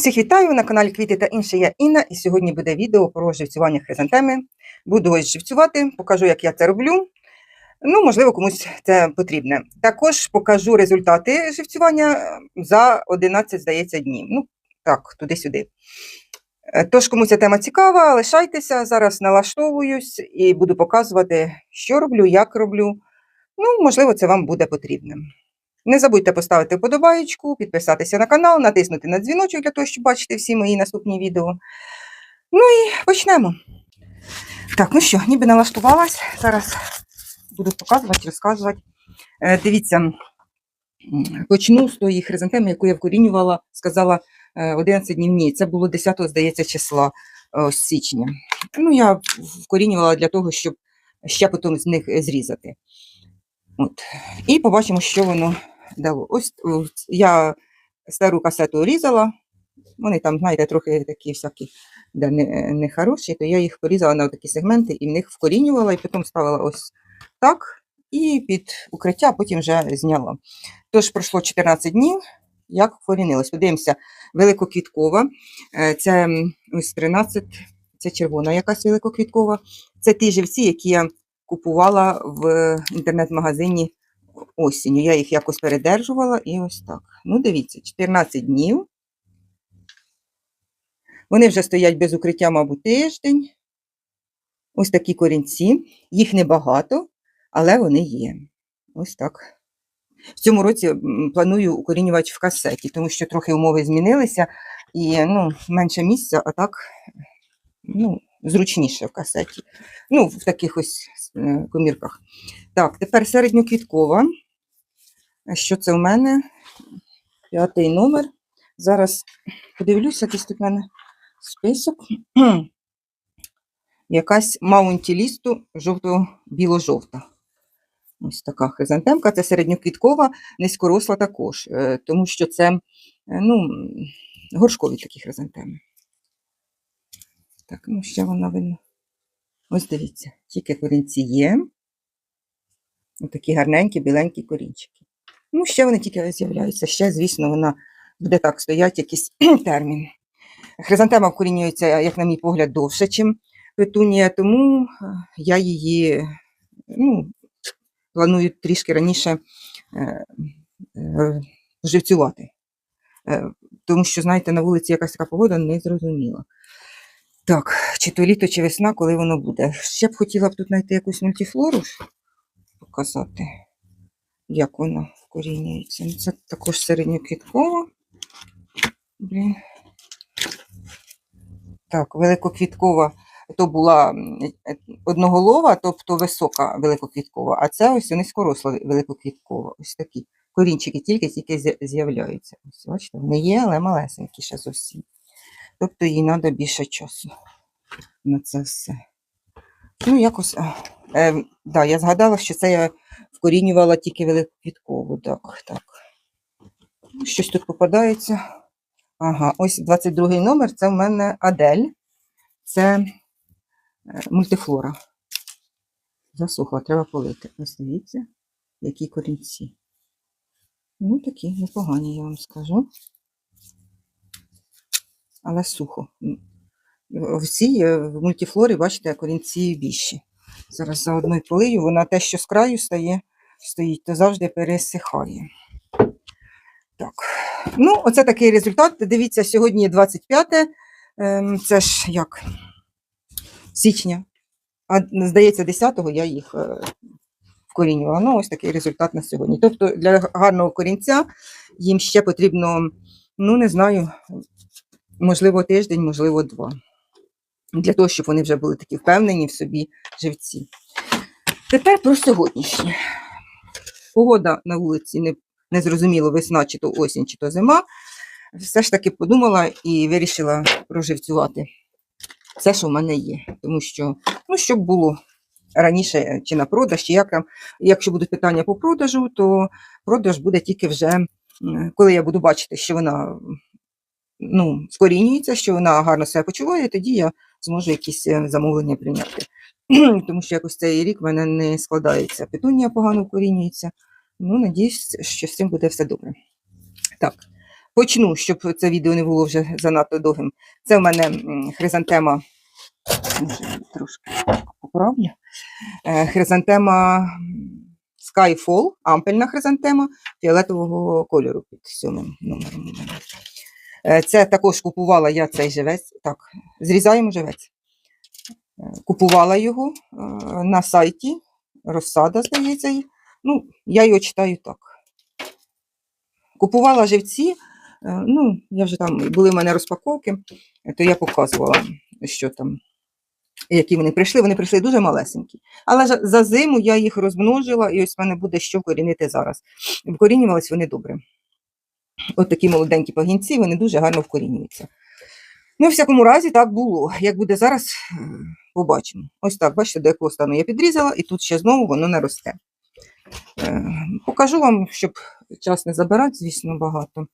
Всіх вітаю на каналі Квіти та інше. Я Інна, і сьогодні буде відео про живцювання хризантеми. Буду ось живцювати, покажу, як я це роблю. Ну, можливо, комусь це потрібне. Також покажу результати живцювання е, за 11, здається, днів. Ну, так, туди-сюди. Е, Тож, кому ця тема цікава, лишайтеся. Зараз налаштовуюсь і буду показувати, що роблю, як роблю. Ну, можливо, це вам буде потрібним. Не забудьте поставити вподобаєчку, підписатися на канал, натиснути на дзвіночок для того, щоб бачити всі мої наступні відео. Ну і почнемо. Так, ну що, ніби налаштувалась. Зараз буду показувати, розказувати. Е, дивіться, почну з тої хризантеми, яку я вкорінювала, сказала е, 11 днів ні. Це було 10, здається, числа е, січня. Ну, я вкорінювала для того, щоб ще потім з них зрізати. От. І побачимо, що воно Ось я стару касету різала. Вони там, знаєте, трохи такі всякі де не, не хороші, то я їх порізала на такі сегменти і в них вкорінювала, і потім ставила ось так, і під укриття потім вже зняла. Тож пройшло 14 днів, як вкорінилось. Подивимося, великоквіткова. Е, Це ось 13, це червона якась великоквіткова. Це ті живці, які я купувала в інтернет-магазині осінню. Я їх якось передержувала і ось так. Ну, дивіться, 14 днів. Вони вже стоять без укриття, мабуть, тиждень. Ось такі корінці. Їх небагато, але вони є. Ось так. В цьому році планую укорінювати в касеті, тому що трохи умови змінилися і ну, менше місця, а так ну, зручніше в касеті. Ну, в таких ось е, комірках. Так, тепер середньоквіткова. Що це у мене? П'ятий номер. Зараз подивлюся, якийсь тут в мене список. Якась маунтілісту жовто-біло-жовта. Ось така хризантемка. Це середньоквіткова, низькоросла також, е, тому що це е, ну, горшкові такі хризантеми. Так, ну ще вона видно. Ось дивіться, тільки корінці є. Ось такі гарненькі, біленькі корінчики. Ну, ще вони тільки з'являються. Ще, звісно, вона буде так стояти якийсь термін. Хризантема вкорінюється, як на мій погляд, довше, ніж петунія, тому е, я її ну, планую трішки раніше е, е, живцювати. Е, Тому що, знаєте, на вулиці якась така погода незрозуміла. Так, чи то літо, чи весна, коли воно буде. Ще б хотіла б тут знайти якусь мультифлору, показати, як воно вкорінюється. Ну, Це також середньоквіткова. Блін. Так, великоквіткова то була е, одноголова, тобто висока великоквіткова, а це ось низькоросла великоквіткова. Ось такі корінчики тільки-тільки з'являються. Ось, бачите, вони є, але малесенькі ще зовсім. Тобто їй треба більше часу на це все. Ну, якось. Е, да, я згадала, що це я вкорінювала тільки великоквіткову. Так, так. Щось тут попадається. Ага, ось 22-й номер це в мене Адель. Це е, мультифлора. Засохла, треба полити. Ось дивіться, які корінці. Ну, такі непогані, я вам скажу. Але сухо. В цій е, в мультифлорі, бачите, корінці більші. Зараз заодно й полию, вона те, що з краю стає, стоїть, то завжди пересихає. Так. Ну, оце такий результат. Дивіться, сьогодні 25, ем, це ж як січня. А здається, 10-го я їх е, вкорінювала. Ну, ось такий результат на сьогодні. Тобто для гарного корінця їм ще потрібно, ну, не знаю, можливо, тиждень, можливо, два. Для того, щоб вони вже були такі впевнені в собі живці. Тепер про сьогоднішнє. Погода на вулиці не, не зрозуміло, весна, чи то осінь, чи то зима. Все ж таки подумала і вирішила проживцювати все, що в мене є. Тому що, ну, щоб було раніше чи на продаж, чи як там. Якщо будуть питання по продажу, то продаж буде тільки вже, коли я буду бачити, що вона ну, вкорінюється, що вона гарно себе почуває, тоді я зможу якісь е, замовлення прийняти. Тому що якось цей рік в мене не складається. Петунія погано вкорінюється. Ну, надіюсь, що з цим буде все добре. Так, Почну, щоб це відео не було вже занадто довгим. Це в мене хризантема. Трошки поправлю. Е, Хризантема Skyfall, ампельна хризантема фіолетового кольору під сьомим номером. Е, Це також купувала я цей живець. Так, зрізаємо живець. Е, Купувала його е, на сайті. Розсада, здається. Ну, я його читаю так. Купувала живці. Ну, я вже там були в мене розпаковки, то я показувала, що там, які вони прийшли. Вони прийшли дуже малесенькі. Але за зиму я їх розмножила, і ось в мене буде що корінити зараз. Вкорінювались вони добре. От такі молоденькі пагінці, вони дуже гарно вкорінюються. Ну, в всякому разі, так було. Як буде зараз, е, побачимо. Ось так, бачите, до якого стану я підрізала, і тут ще знову воно не росте. Е, Покажу вам, щоб час не забирати, звісно, багато.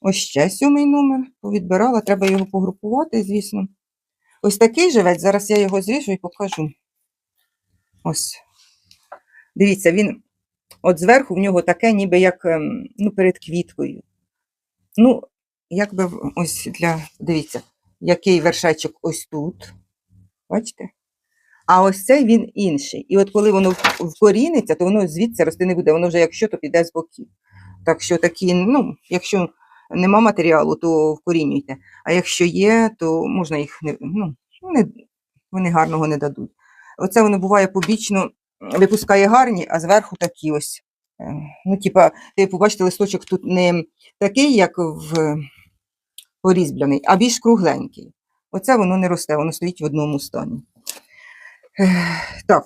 Ось ще сьомий номер повідбирала, треба його погрупувати, звісно. Ось такий живець, зараз я його зріжу і покажу. Ось. Дивіться, він от зверху в нього таке, ніби як ем, ну, перед квіткою. Ну, якби в- ось для, дивіться, який вершечок ось тут. Бачите? А ось цей він інший. І от коли воно вкоріниться, то воно звідси рости не буде, воно вже якщо то піде з боків. Так що такі, ну, якщо нема матеріалу, то вкорінюйте. А якщо є, то можна їх не, ну, не, вони гарного не дадуть. Оце воно буває побічно, випускає гарні, а зверху такі ось. Ну, типа, ти побачите, листочок тут не такий, як в порізбляний, а більш кругленький. Оце воно не росте, воно стоїть в одному стані. Так,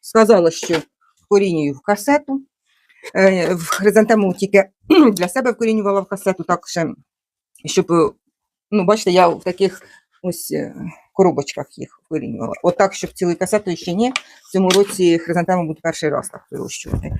сказала, що вкорінюю в касету. Е, В хризантему тільки для себе вкорінювала в касету, так ще, щоб, ну, бачите, я в таких ось е, коробочках їх вкорінювала. Отак, щоб цілою касетою ще ні. В цьому році хризантему буду перший раз так вирощувати.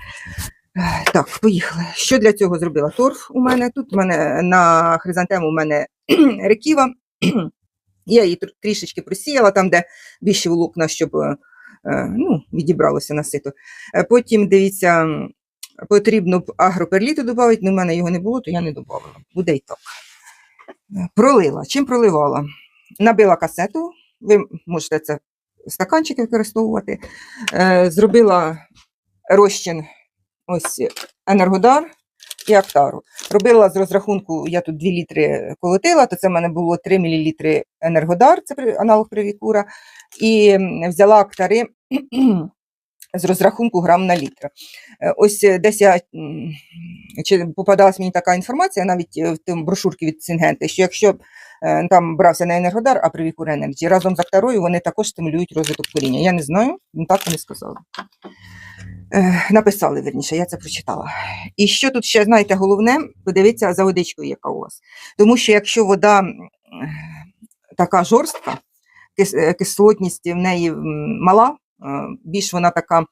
Так, поїхали. Що для цього зробила? Торф у мене. Тут у мене на хризантему у мене реківа. Я її трішечки просіяла, там, де більше волокна, щоб е, е, ну, відібралося на сито. Е, Потім, дивіться, потрібно агроперліту додати, але в мене його не було, то я не додавала. Буде і так. Пролила. Чим проливала? Набила касету, ви можете це стаканчики використовувати. Е, Зробила розчин ось енергодар і актару. Робила з розрахунку, я тут 2 літри колотила, то це в мене було 3 мл енергодар, це аналог привікура, і взяла актари з розрахунку грам на літр. Е, Ось е, десь я чи попадалась мені така інформація, навіть е, в тим брошурці від Сингенти, що якщо там брався не енергодар, а привікур енерджі, разом з актарою вони також стимулюють розвиток коріння. Я не знаю, ну так вони сказали. Написали, верніше, я це прочитала. І що тут ще, знаєте, головне, подивіться за водичкою, яка у вас. Тому що якщо вода така жорстка, кислотність в неї мала, більш вона така, е,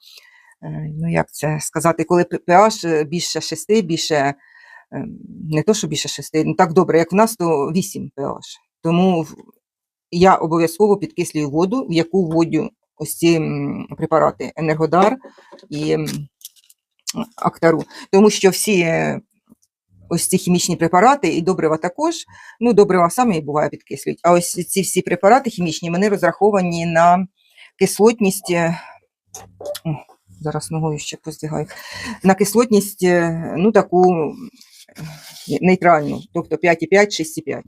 ну як це сказати, коли pH е, більше 6, більше, е, не то, що більше 6, не так добре, як в нас, то 8 pH. Тому я обов'язково підкислюю воду, в яку вводю ось ці препарати енергодар і актару. Тому що всі е, ось ці хімічні препарати і добрива також, ну, добрива самі буває підкислюють, а ось ці всі препарати хімічні, вони розраховані на кислотність. е, о, Зараз ногою ще поздягаю. На кислотність, е, ну, таку е, нейтральну, тобто 5,5, 6,5.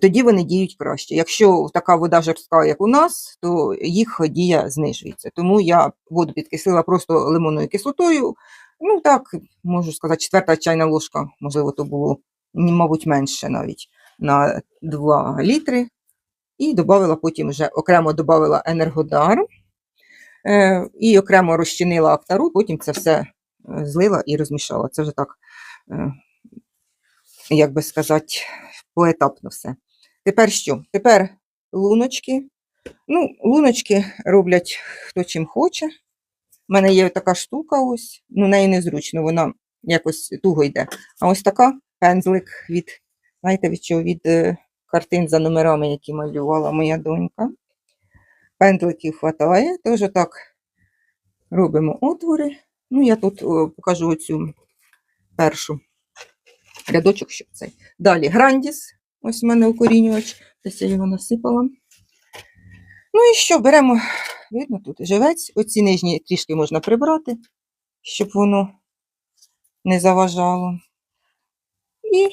Тоді вони діють краще. Якщо така вода жорстка, як у нас, то їх дія знижується. Тому я воду підкислила просто лимонною кислотою. Ну так, можу сказати, четверта чайна ложка, можливо, то було, мабуть, менше навіть на 2 літри. І додала потім вже окремо додала енергодар е, і окремо розчинила актару, потім це все е, злила і розмішала. Це вже так, е, як би сказати, поетапно все. Тепер що? Тепер луночки. Ну, луночки роблять хто чим хоче. У мене є така штука ось, ну, нею незручно, вона якось туго йде. А ось така пензлик від, знаєте, від чого? Від картин за номерами, які малювала моя донька. Пензликів хватає, теж так робимо отвори. Ну, я тут о, покажу оцю першу рядочок, щоб цей. Далі грандіс. Ось у мене укорінювач. Десь я його насипала. Ну і що, беремо, видно тут живець. Оці нижні трішки можна прибрати, щоб воно не заважало. І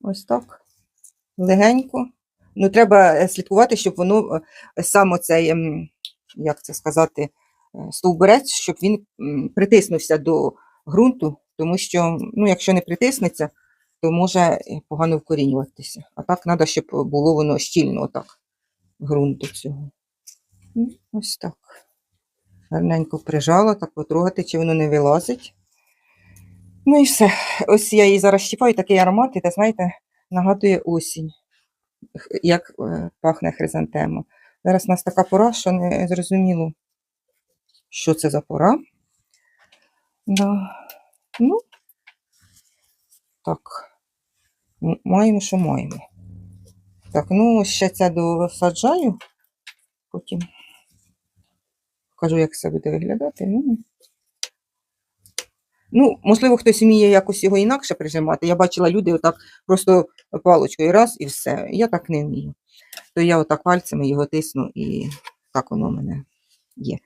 ось так легенько. Ну, треба е, слідкувати, щоб воно е, сам оцей, ем, як це сказати, е, стовбурець, щоб він притиснувся до ґрунту, тому що, ну, якщо не притиснеться, то може погано вкорінюватися. А так треба, щоб було воно щільно отак, ґрунту цього. Ну, Ось так. Гарненько прижала, так потрогати, чи воно не вилазить. Ну і все. Ось я її зараз щіпаю, такий аромат, і, та, знаєте, нагадує осінь, як е, пахне хризантема. Зараз у нас така пора, що не зрозуміло, що це за пора. Да. Ну, так. Маємо, що маємо. Так, ну ще це досаджаю. Потім покажу, як це буде виглядати. Ну, ну, можливо, хтось вміє якось його інакше прижимати. Я бачила люди отак просто паличкою раз і все. Я так не вмію. То я отак пальцями його тисну і так воно в мене є.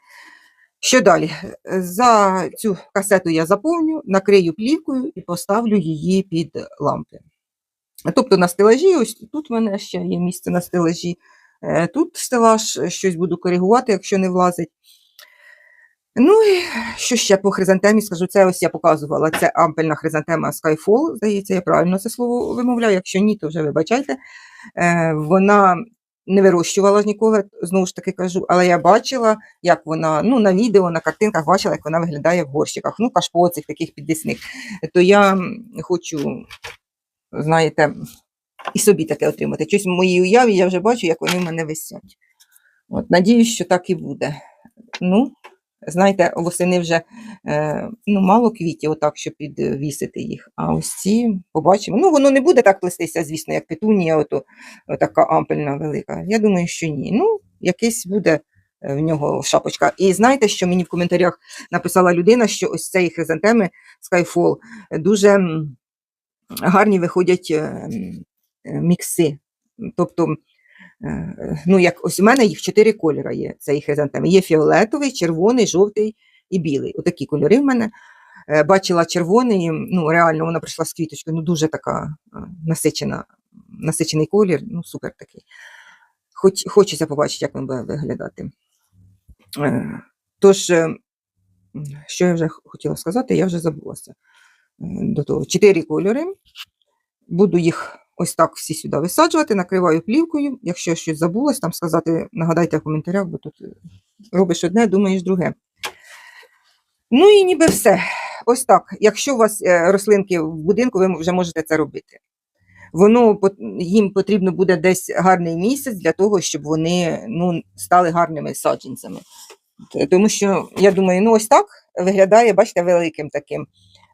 Що далі? За цю касету я заповню, накрию плівкою і поставлю її під лампи. Тобто на стелажі, ось тут в мене ще є місце на стелажі. Е, Тут стелаж, щось буду коригувати, якщо не влазить. Ну і що ще по хризантемі скажу, це ось я показувала. Це ампельна хризантема Skyfall, здається, я правильно це слово вимовляю. Якщо ні, то вже вибачайте. Е, Вона не вирощувала ніколи, знову ж таки кажу, але я бачила, як вона, ну, на відео, на картинках бачила, як вона виглядає в горщиках, ну, кашпоцих, таких підвісних. То я хочу, знаєте, і собі таке отримати. Щось в моїй уяві я вже бачу, як вони в мене висять. От, надіюсь, що так і буде. Ну, знаєте, восени вже е, ну, мало квітів, отак, щоб підвісити їх. А ось ці побачимо. Ну, воно не буде так плестися, звісно, як петунія, ото, така ампельна велика. Я думаю, що ні. Ну, якийсь буде е, в нього шапочка. І знаєте, що мені в коментарях написала людина, що ось цієї хризантеми Skyfall дуже гарні виходять е, мікси. Тобто, ну, як ось у мене їх чотири кольори є цієї хризантеми. Є фіолетовий, червоний, жовтий і білий. Отакі кольори в мене. Е, Бачила червоний, ну реально вона прийшла з квіточкою, ну дуже така е, насичена, насичений колір, ну супер такий. Хоч, хочеться побачити, як він буде виглядати. Е, Тож, е, що я вже хотіла сказати, я вже забулася е, до того. Чотири кольори. Буду їх ось так всі сюди висаджувати, накриваю плівкою. Якщо щось забулась, там сказати, нагадайте в коментарях, бо тут е, робиш одне, думаєш друге. Ну і ніби все. Ось так. Якщо у вас е, рослинки в будинку, ви вже можете це робити. Воно їм потрібно буде десь гарний місяць для того, щоб вони ну, стали гарними саджанцями. Тому що я думаю, ну ось так виглядає, бачите, великим таким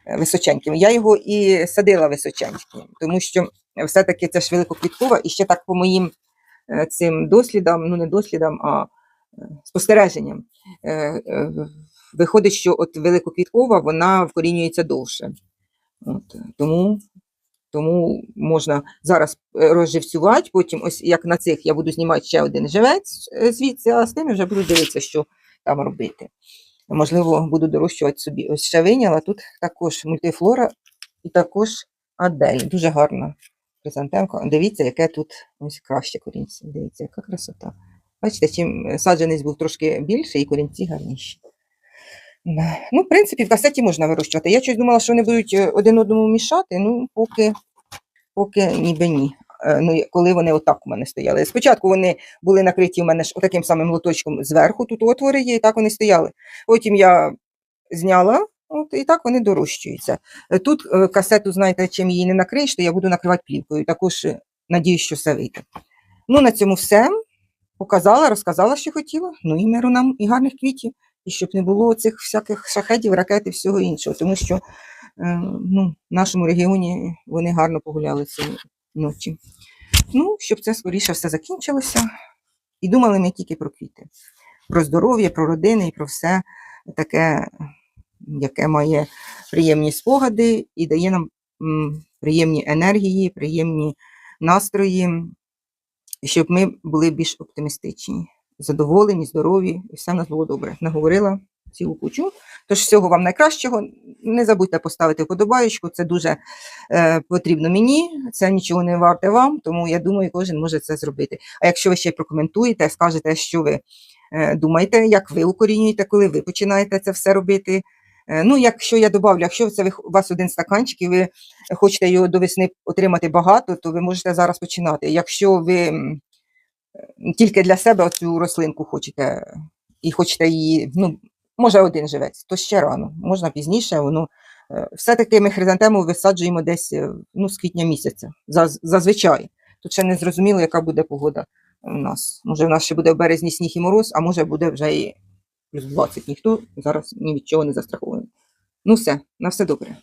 е, височеньким. Я його і садила височеньким, тому що все-таки це ж великоквіткова, і ще так по моїм е, цим дослідам, ну не дослідам, а е, спостереженням. е, Виходить, що от великоквіткова вона вкорінюється довше. От, тому, тому можна зараз розживцювати, потім, ось як на цих я буду знімати ще один живець звідси, а з тим вже буду дивитися, що там робити. Можливо, буду дорощувати собі. Ось ще виняла. Тут також мультифлора і також Адель. Дуже гарна хризантемка. Дивіться, яке тут ось краще корінці. Дивіться, яка красота. Бачите, чим саджанець був трошки більший, і корінці гарніші. Ну, в принципі, в касеті можна вирощувати. Я щось думала, що вони будуть е, один одному мішати, ну, поки, поки ніби ні. Е, Ну, коли вони отак у мене стояли. Спочатку вони були накриті у мене ж таким самим лоточком зверху, тут отвори є, і так вони стояли. Потім я зняла, от, і так вони дорощуються. Е, Тут е, касету, знаєте, чим її не накриєш, то я буду накривати плівкою. Також е, надіюсь, що все вийде. Ну, на цьому все. Показала, розказала, що хотіла. Ну і миру нам і гарних квітів. І щоб не було цих всяких шахедів, ракет і всього іншого. Тому що е, ну, в нашому регіоні вони гарно погуляли цієї ночі. Ну, щоб це скоріше все закінчилося. І думали не тільки про квіти, про здоров'я, про родини і про все таке, яке має приємні спогади і дає нам приємні енергії, приємні настрої, щоб ми були більш оптимістичні, задоволені, здорові, і все в нас було добре. Наговорила цілу кучу. Тож всього вам найкращого. Не забудьте поставити вподобаєчку, це дуже е, потрібно мені, це нічого не варте вам, тому я думаю, кожен може це зробити. А якщо ви ще прокоментуєте, скажете, що ви е, думаєте, як ви укорінюєте, коли ви починаєте це все робити. Е, Ну, якщо я добавлю, якщо це у вас один стаканчик і ви хочете його до весни отримати багато, то ви можете зараз починати. Якщо ви е, тільки для себе оцю рослинку хочете і хочете її, ну, може один живець, то ще рано, можна пізніше, воно е, все-таки ми хризантему висаджуємо десь ну, з квітня місяця, зазвичай. Тут ще не зрозуміло, яка буде погода у нас. Може, в нас ще буде в березні сніг і мороз, а може буде вже і плюс 20. Ніхто зараз ні від чого не застрахований. Ну все, на все добре.